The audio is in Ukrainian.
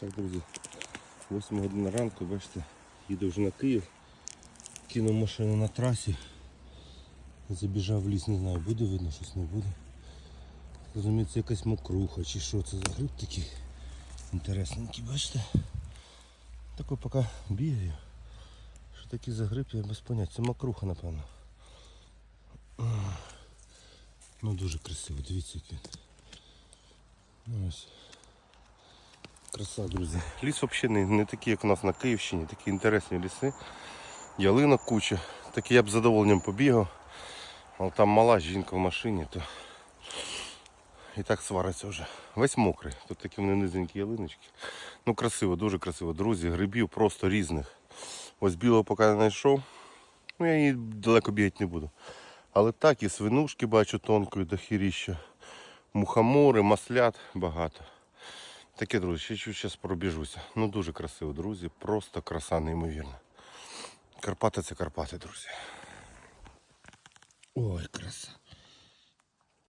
Так, друзі, 8 година ранку, бачите, їду вже на Київ. Кинув машину на трасі. Забіжав в ліс, не знаю, буде видно, щось не буде. Розуміється, якась мокруха чи що це за гриб такий інтересненький, бачите? Такой поки бігаю. Що такий за гриб, я без поняття. Це мокруха, напевно. Ну дуже красиво, дивіться як він. Ну, Ось. Краса, друзі. Ліс взагалі не, не такий, як у нас на Київщині, такі інтересні ліси. Ялинок куча. Так я б задоволенням побігав. Але там мала жінка в машині, то і так свариться вже. Весь мокрий. Тут такі вони низенькі ялиночки. Ну красиво, дуже красиво. Друзі, грибів просто різних. Ось білого поки не знайшов. Ну я її далеко бігати не буду. Але так і свинушки бачу тонкої до хіріща. Мухомори, маслят багато. Таке, друзі, ще чуть пробіжуся. Ну дуже красиво, друзі. Просто краса неймовірна. Карпати це Карпати, друзі. Ой, краса.